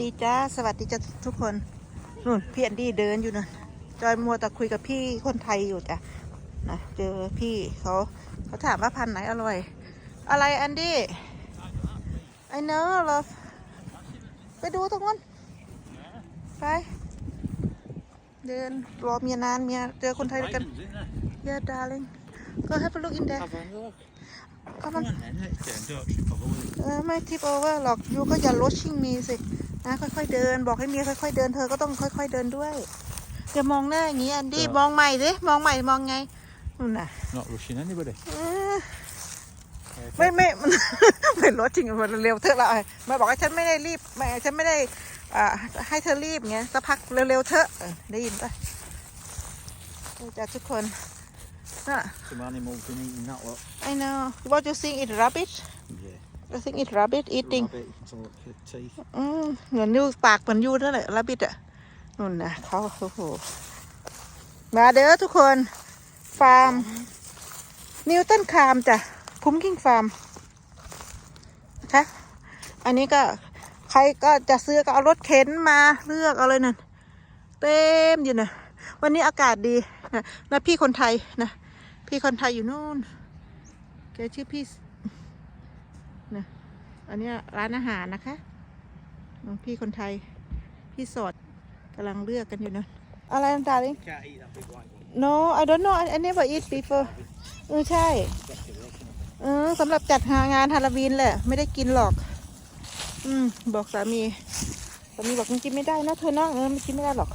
ดีจ้า สวัสดีจ้าทุกคนนู่นพี่แอนดี้เดินอยู่นะจอยมัวแต่คุยกับพี่คนไทยอยู่จ้ะนะเจอพี่เขาเขาถามว่าพันธุ์ไหนอร่อย อะไรแอนดี้ไอเนอร์ลอไปดูตรงนั้นไปเดินรอเมียนานเมียเจอคนไทยด้วยกัน Items, isn't there? Yeah darling go have a look in there Have a look. ก็ Come มัน on then, let's get in Dutch. Have a look. เออไม่ทิปโอเวอร์หรอกยูก็อย่าลดชิงมีสิ นะค่อยๆเดิน บอกให้เมียค่อยๆเดินเธอก็ต้องค่อย ๆเดินด้วยอย่ามองหน้าอย่างนี้แอนดี้ครับมองใหม่สิมองใหม่มองไงนู่นน่ะ Not rushing anybody. เออไม่ไม่มันไม่ลดจริงมันเร็วเธอะละมาบอกให้ฉันไม่ได้รีบไม่ฉันไม่ได้อ่าให้เธอรีบไงสักพักเร็วๆเธอะเออได้ยินปะโอ้จ้าทุกคนน่ะ Some animals been eating that lot. I know what you think it's rabbit Yeah. I think it's rabbit eating Rabbit to look at teeth. อืมเหมือนยูปากเหมือนยูนั่นแหละระบิดอะนู่นนะเขาโอ้โหมาเด้อทุกคน ฟาร์ม นิวตันคามจ้ะพุมกิ้งฟาร์มนะคะอันนี้ก็ใครก็จะซื้อก็เอารถเข็นมาเลือกเอาเลยนั่นเต็มอยู่นะวันนี้อากาศดีนะนะพี่คนไทยนะ พี่คนไทยอยู่นู่นแกชื่อพี่ นะอันนี้ร้านอาหารนะคะน้องพี่คนไทย พี่สอดกำลังเลือกกันอยู่นะอะไรต่างๆนี่ no I don't know I never eat before เออใช่เออสำหรับจัดหางานฮาโลวีนแหละ ไม่ได้กินหรอก อืม บอกสามีสามีบอกมันกินไม่ได้นะเธอนะเออมันกินไม่ได้หรอก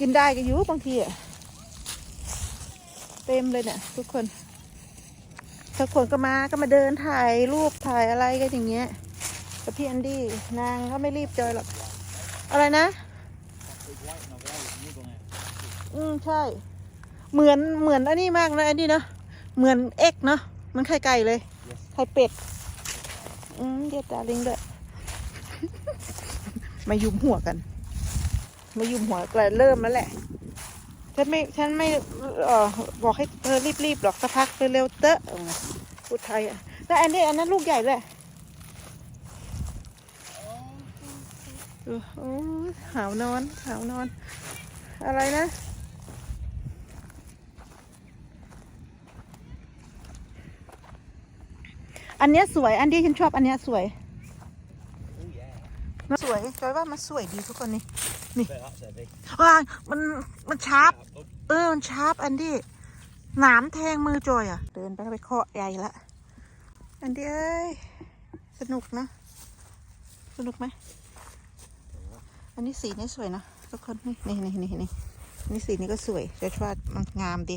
กินได้ก็อยู่บางทีอะเต็มเลยเนี่ยทุกคน ทุกคนก็มาก็มาเดินถ่ายรูปถ่ายอะไรกันอย่างเงี้ยกับพี่แอนดี้นางก็ไม่รีบจอยหรอกอะไรนะ อืมใช่ เหมือนเหมือนอันนี้มากนะแอนนี้เนาะเหมือนเอ็กเนาะมันไข่ไก่เลยไข่เป็ด อืมเดี๋ยดาลิงด้วยมายุมหัวกัน มายุมหัวก็เริ่มแล้วแหละ ฉันไม่ฉันไม่เอ่อบอกให้เธอรีบๆหรอกสักพักเร็วๆเตอะพูดไทยอะแล้วอันนี้อันนั้นลูกใหญ่เลยเออโอ้หาวนอนหาวนอน อะไรนะอันเนี้ยสวย อันที่ฉันชอบอันเนี้ยสวย สวยจอยว่ามันสวยดีทุกคนนี่ Bet that's heavy. ว้ามันมันชาร์ป That bud. เออ มันชาร์ปอันที่หนามแทงมือจอยอะ เดินไปก็ไปเคาะใหญ่ละอันที่เอ้ยสนุกนะ สนุกไหมอันนี้สีนี่สวยนะทุกคนนี่นี่นี่นี่นี่นี่สีนี้ก็สวยจอยว่ามันงามดี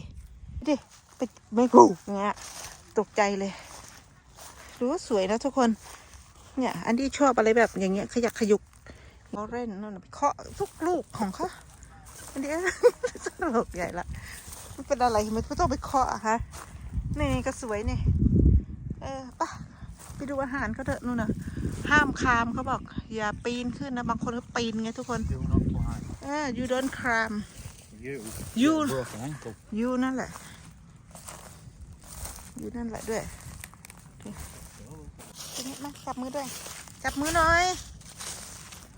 ดิไปไม่กูอย่างเงี้ยตกใจเลยดูว่าสวยนะทุกคน เนี่ย อันที่ชอบอะไรแบบอย่างเงี้ยขยักขยุก เขาเล่นนั่นน่ะไปเคาะทุกลูกของเขาอันนี้ตลกใหญ่ละมันเป็นอะไรมันไม่ต้องไปเคาะอะฮะนี่ก็สวยนี่เออปะไปดูอาหารเขาเถอะนู่นน่ะ ห้ามคามเขาบอก อย่าปีนขึ้นนะบางคนก็ปีนไงทุกคน Do not climb. เออ you don't climb You. You. Broken ankle. you นั่นแหละ you นั่นแหละด้วยทีนี้มาจับมือด้วย จับมือหน่อย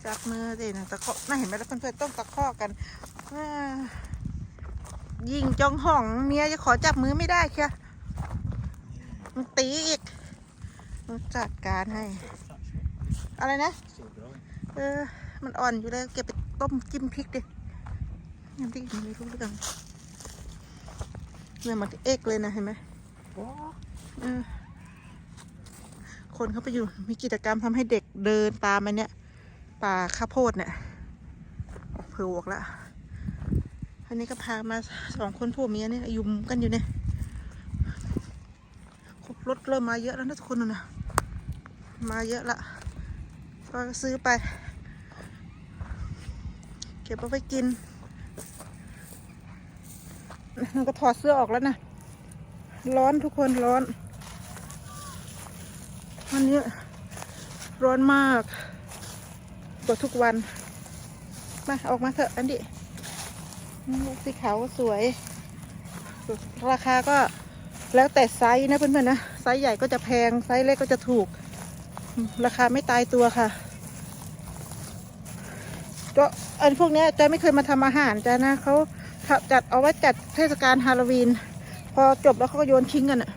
จับมือสินะตะเคาะน่าเห็นไหมแล้วเพื่อนๆต้องตะเคาะกันยิงจองห่องเมียจะขอจับมือไม่ได้เชียมันตีอีกจัดการให้ อะไรนะ เออ มันอ่อนอยู่เลยเก็บไปต้มจิ้มพริกดิยังที่ไม่รู้เรื่องเนี่ยมันเอกเลยนะเห็นไหมคนเขาไปอยู่มีกิจกรรมทำให้เด็กเดินตามมันเนี่ย ป่าข้าวโพดเนี่ยเผือกละอันนี้ก็พามาสองคนผัวเมียเนี่ยยุมกันอยู่เนี่ยรถเริ่มมาเยอะแล้วนะทุกคนนะมาเยอะละก็ซื้อไป เก็บเอาไปกินมันก็ถอดเสื้อออกแล้วนะ ร้อนทุกคนร้อน วันนี้ร้อนมาก กว่าทุกวัน มาออกมาเถอะอันดิลูกสีขาวสวย ราคาก็แล้วแต่ไซส์นะเพื่อนๆนะ ไซส์ใหญ่ก็จะแพง ไซส์เล็กก็จะถูก ราคาไม่ตายตัวค่ะก็อันพวกนี้จอยไม่เคยมาทำอาหารจ้ะนะเขาจัดเอาไว้จัดเทศกาลฮาโลวีน พอจบแล้วเขาก็โยนทิ้งกันอะ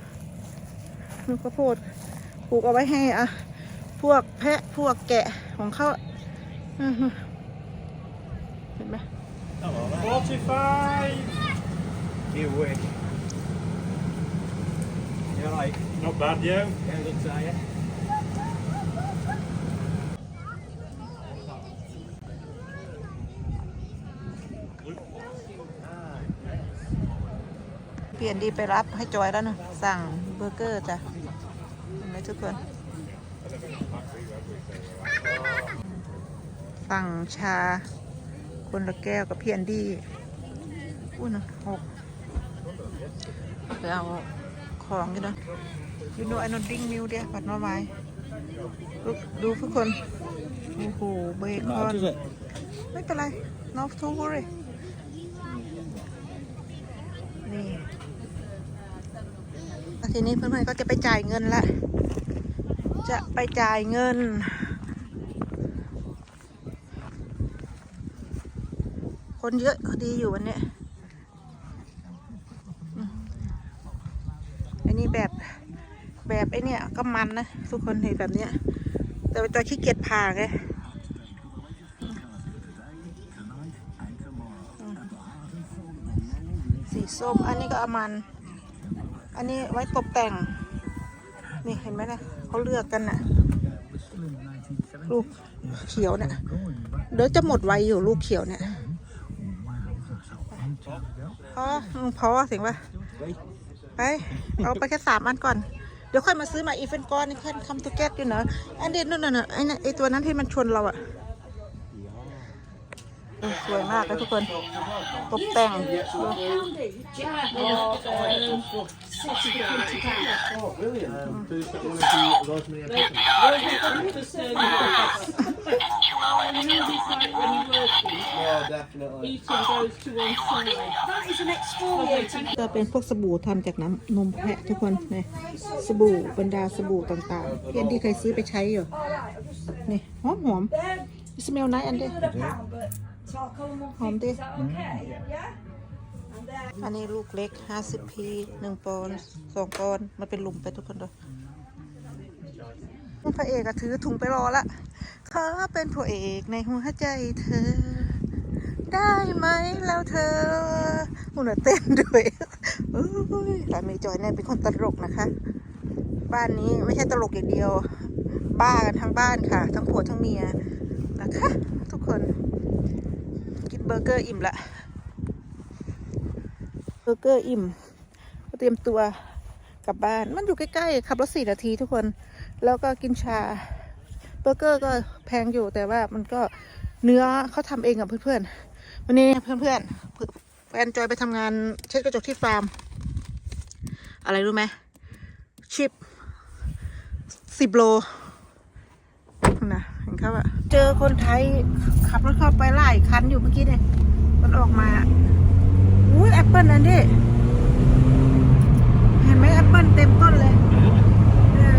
นูนข้าวโพดปลูกเอาไว้ให้อะพวกแพะพวกแกะของเขา เห็นไหม Forty-five. You win. You're like, Not bad, yeah. yeah, good to you. เปลี่ยนดีไปรับให้จอยแล้วนะสั่งเบอร์เกอร์จ้ะเห็นไหมทุกคน สั่งชา คนละแก้วกับเพียนดีอุ้ยนะหกไปเอาของกันนะ you know I not drink milk เดียบัดน้อไม้ดูดูทุกคน โอ้โห เบคอน does it? ไม่เป็นไร no to worry นี่แล้วทีนี้เพื่อนๆก็จะไปจ่ายเงินละ จะไปจ่ายเงิน คนเยอะดีอยู่วันนี้อันนี้แบบแบบไอ้เนี่ยก็มันนะ ทุกคนเห็นแบบเนี้ย แต่ว่าจอยขี้เกียจผ่าไงสีส้มอันนี้ก็อมัน อันนี้ไว้ตกแต่ง นี่เห็นไหมนะเขาเลือกกันน่ะลูกเขียวเนี่ยเดี๋ยวจะหมดไวอยู่ลูกเขียวเนี่ย ออืมพอเสียงปะไป เอาไปแค่สามอันก่อน เดี๋ยวค่อยมาซื้อมาอีเฟนก้อนนี่ค่อยทำตัวแก๊สอยู่เนอะอันเด็ดนู่นน่ะไอ้นั่นไอ้ตัวนั้นที่มันชนเราอะเออสวยมากเลยทุกคนตกแต่ง Yeah, definitely. Eating goes to one side. That is an exfoliating ก็เป็นพวกสบู่ทำจากน้ำนมแพะทุกคนนี่สบู่บรรดาสบู่ต่างๆเพียนที่เคยซื้อไปใช้อยู่นี่หอมหอมสเมลไนอันเดียหอมดิอันนี้ลูกเล็ก 50พีหนึ่งปอนด์สองปอนด์มันเป็นหลุมไปทุกคนเลยพระเอกอะถือถุงไปรอละเขาเป็นพระเอกในหัวใจเธอ ได้ไหมแล้วเธอหุ่นเต้นด้วยสามีจอยเนี่ยเป็นคนตลกนะคะ บ้านนี้ไม่ใช่ตลกอย่างเดียว บ้ากันทั้งบ้านค่ะ ทั้งผัวทั้งเมียนะคะ ทุกคน กินเบอร์เกอร์อิ่มละเบอร์เกอร์อิ่มก็เตรียมตัวกลับบ้านมันอยู่ใกล้ๆขับรถสี่นาทีทุกคน แล้วก็กินชาเบอร์เกอร์ก็แพงอยู่แต่ว่ามันก็เนื้อเขาทำเองกับเพื่อนๆ วันนี้เพื่อนเพื่อนแฟนจอยไปทำงานเช็ดกระจกที่ฟาร์ม อะไรรู้ไหมชิปสิบโลนะเห็นเขาอะเจอคนไทยขับรถเข้าไปไล่คันอยู่เมื่อกี้เนี่ยมันออกมาอุ้ยแอปเปิลนั่นดิเห็นไหมแอปเปิลเต็มต้นเลยเออ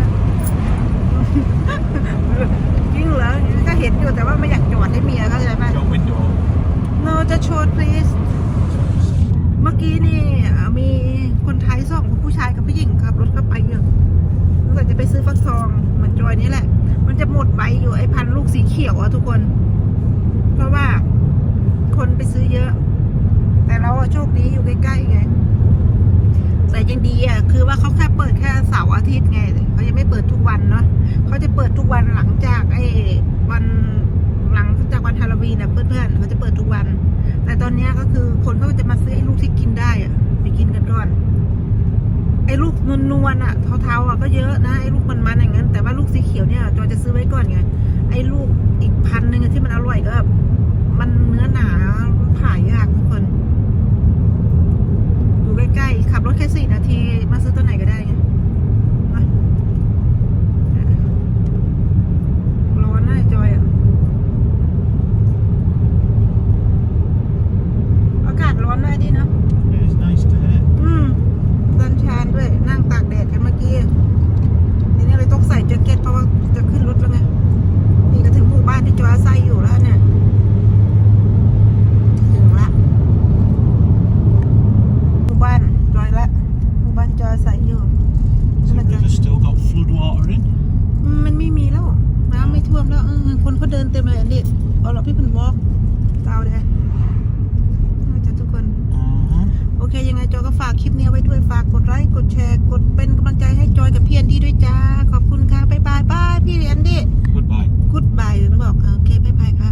จริงเหรอก็เห็นอยู่แต่ว่าไม่อยากจอดให้เมียเข้าใจไหม Your window. no จะโชว์ please เมื่อ กี้นี่มีคนไทยสองคนผู้ชายกับผู้หญิงขับรถเข้าไปอยู่รู้สึกจะไปซื้อฟักทองเหมือนจอยนี่แหละ มันจะหมดใบอยู่ไอ้พันลูกสีเขียวอะทุกคน เพราะว่าคนไปซื้อเยอะ แต่เราโชคดีอยู่ใกล้ๆไง แต่ยังดีอะคือว่าเขาแค่เปิดแค่เสาร์อาทิตย์ไงเขายังไม่เปิดทุกวันเนาะเขาจะเปิดทุกวันหลังจากไอ้วัน หลังจากวันฮาโลวีนเนี่ยเพื่อนๆเขาจะเปิดทุกวัน แต่ตอนนี้ก็คือคนเขาจะมาซื้อไอ้ลูกที่กินได้อะไปกินกันก่อน ไอ้ลูกนวลๆอะเทาๆอะก็เยอะนะไอ้ลูกมันๆอย่างนั้น แต่ว่าลูกสีเขียวเนี่ยจอยจะซื้อไว้ก่อนไงไอ้ลูกอีกพันหนึ่งที่มันอร่อยก็มันเนื้อ เดินเต็มเลยอันนี้เอาหรอพี่เป็นวอล์กเตาแดงจ้าทุกคนโอเค ยังไงจอยก็ฝากคลิปนี้ไว้ด้วยฝากกดไลค์กดแชร์ กดเป็นกำลังใจให้จอยกับพี่แอนดี้ด้วยจ้า ขอบคุณค่ะบ๊ายบายบายพี่แอนดี้กดบายกดบายถึงบอกโอเคบายบายค่ะ